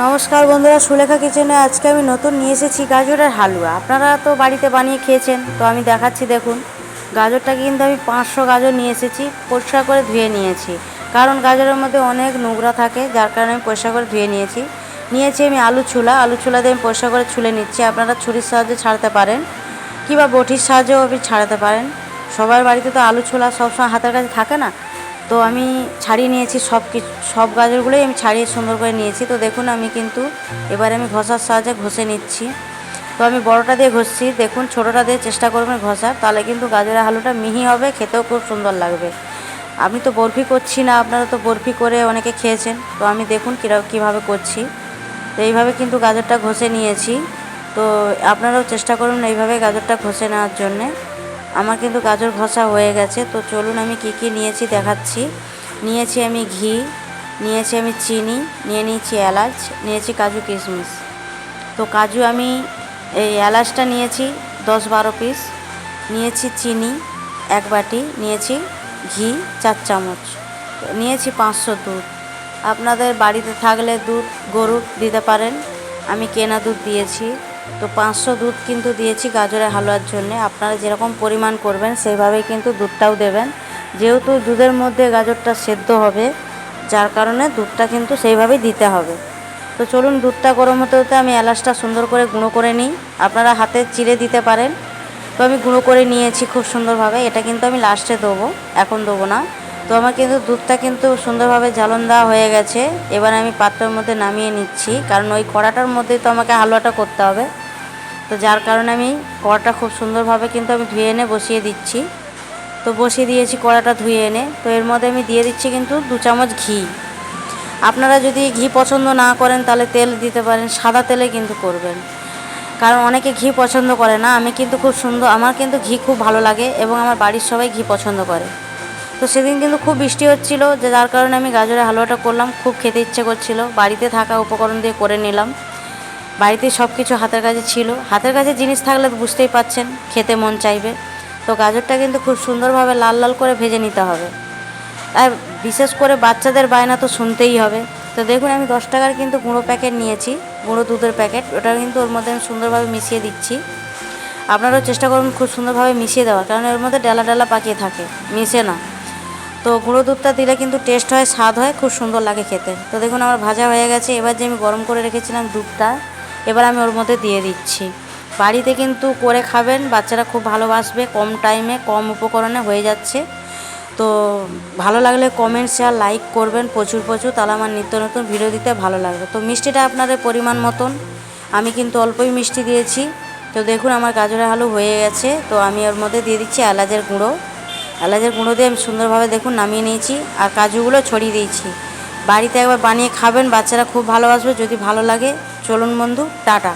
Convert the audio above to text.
নমস্কার বন্ধুরা, সুলেখা কিচেনে আজকে আমি নতুন নিয়ে এসেছি গাজরের হালুয়া। আপনারা তো বাড়িতে বানিয়ে খেয়েছেন, তো আমি দেখাচ্ছি দেখুন। গাজরটা কিন্তু আমি পাঁচশো গাজর নিয়ে এসেছি, পরিষ্কার করে ধুয়ে নিয়েছি। কারণ গাজরের মধ্যে অনেক নোংরা থাকে, যার কারণে আমি পরিষ্কার করে ধুয়ে নিয়েছি। নিয়েছি আমি আলু ছুলা আলু ছুলা দিয়ে আমি পরিষ্কার করে ছুলে নিচ্ছি। আপনারা ছুরির সাহায্যে ছাড়তে পারেন, কিংবা বটির সাহায্যেও আপনি ছাড়াতে পারেন। সবার বাড়িতে তো আলু ছোলা সবসময় হাতের কাছে থাকে না তো আমি ছাড়িয়ে নিয়েছি সব কিছু, সব গাজরগুলোই আমি ছাড়িয়ে সুন্দর করে নিয়েছি। তো দেখুন আমি কিন্তু এবারে আমি ঘষার সাহায্যে ঘষে নিচ্ছি। তো আমি বড়টা দিয়ে ঘষছি। দেখুন ছোটোটা দিয়ে চেষ্টা করবেন ঘষার, তাহলে কিন্তু গাজরের আলুটা মিহি হবে, খেতেও খুব সুন্দর লাগবে। আমি তো বরফি করছি না, আপনারা তো বরফি করে অনেকে খেয়েছেন। তো আমি দেখুন কীরকম কীভাবে করছি। তো এইভাবে কিন্তু গাজরটা ঘষে নিয়েছি। তো আপনারাও চেষ্টা করুন এইভাবে গাজরটা ঘষে নেওয়ার জন্যে। আমার কিন্তু গাজর ঘষা হয়ে গেছে, তো চলুন আমি কি কি নিয়েছি দেখাচ্ছি। নিয়েছি আমি ঘি, নিয়েছি আমি চিনি, নিয়ে নিয়েছি এলাচ, নিয়েছি কাজু কিশমিশ। তো কাজু আমি এই এলাচটা নিয়েছি দশ বারো পিস, নিয়েছি চিনি এক বাটি, নিয়েছি ঘি চার চামচ, নিয়েছি পাঁচশো দুধ। আপনাদের বাড়িতে থাকলে দুধ, গরুর দিতে পারেন, আমি কেনা দুধ দিয়েছি। তো পাঁচশো দুধ কিন্তু দিয়েছি গাজরের হালুয়ার জন্যে। আপনারা যেরকম পরিমাণ করবেন সেইভাবেই কিন্তু দুধটাও দেবেন। যেহেতু দুধের মধ্যে গাজরটা সেদ্ধ হবে, যার কারণে দুধটা কিন্তু সেইভাবেই দিতে হবে। তো চলুন দুধটা গরম হতে হতে আমি এলাচটা সুন্দর করে গুঁড়ো করে নিই। আপনারা হাতে চিড়ে দিতে পারেন। তো আমি গুঁড়ো করে নিয়েছি খুব সুন্দরভাবে। এটা কিন্তু আমি লাস্টে দেবো, এখন দেবো না। তো আমার কিন্তু দুধটা কিন্তু সুন্দরভাবে জ্বালন দেওয়া হয়ে গেছে। এবার আমি পাত্রের মধ্যে নামিয়ে নিচ্ছি। কারণ ওই কড়াটার মধ্যেই তো আমাকে হালুয়াটা করতে হবে। তো যার কারণে আমি কড়াটা খুব সুন্দরভাবে কিন্তু আমি ধুয়ে এনে বসিয়ে দিচ্ছি। তো বসিয়ে দিয়েছি কড়াটা ধুয়ে এনে। তো এর মধ্যে আমি দিয়ে দিচ্ছি কিন্তু দু চামচ ঘি। আপনারা যদি ঘি পছন্দ না করেন তাহলে তেল দিতে পারেন, সাদা তেলে কিন্তু করবেন। কারণ অনেকে ঘি পছন্দ করে না। আমি কিন্তু খুব সুন্দর, আমার কিন্তু ঘি খুব ভালো লাগে এবং আমার বাড়ির সবাই ঘি পছন্দ করে। তো সেদিন কিন্তু খুব বৃষ্টি হচ্ছিল, যে যার কারণে আমি গাজরের হালুয়াটা করলাম। খুব খেতে ইচ্ছে করছিল। বাড়িতে থাকা উপকরণ দিয়ে করে নিলাম। বাড়িতে সব কিছু হাতের কাছে ছিল। হাতের কাছে জিনিস থাকলে তো বুঝতেই পাচ্ছেন, খেতে মন চাইবে। তো গাজরটা কিন্তু খুব সুন্দরভাবে লাল লাল করে ভেজে নিতে হবে। আর বিশেষ করে বাচ্চাদের বায়না তো শুনতেই হবে। তো দেখুন, আমি দশ টাকার কিন্তু গুঁড়ো প্যাকেট নিয়েছি, গুঁড়ো দুধের প্যাকেট। ওটা কিন্তু ওর মধ্যে আমি সুন্দরভাবে মিশিয়ে দিচ্ছি। আপনারাও চেষ্টা করুন খুব সুন্দরভাবে মিশিয়ে দেওয়ার, কারণ এর মধ্যে ডালা ডালা পাকিয়ে থাকে, মিশে না। তো গুঁড়ো দুধটা দিলে কিন্তু টেস্ট হয়, স্বাদ হয়, খুব সুন্দর লাগে খেতে। তো দেখুন আমার ভাজা হয়ে গেছে, এবার যে আমি গরম করে রেখেছিলাম দুধটা, এবার আমি ওর মধ্যে দিয়ে দিচ্ছি। বাড়িতে কিন্তু করে খাবেন, বাচ্চারা খুব ভালোবাসবে, কম টাইমে কম উপকরণে হয়ে যাচ্ছে। তো ভালো লাগলে কমেন্ট শেয়ার লাইক করবেন প্রচুর প্রচুর, তাহলে আমার নিত্য নতুন ভিডিও দিতে ভালো লাগবে। তো মিষ্টিটা আপনাদের পরিমাণ মতন, আমি কিন্তু অল্পই মিষ্টি দিয়েছি। তো দেখুন আমার গাজরের আলু হয়ে গেছে, তো আমি ওর মধ্যে দিয়ে দিচ্ছি এলাচের গুঁড়ো। এলাচের গুঁড়ো দিয়ে আমি সুন্দরভাবে দেখুন নামিয়ে নিয়েছি। আর কাজুগুলো ছড়িয়ে দিয়েছি। বাড়িতে একবার বানিয়ে খাবেন, বাচ্চারা খুব ভালোবাসবে। যদি ভালো লাগে, চলুন বন্ধু, টাটা।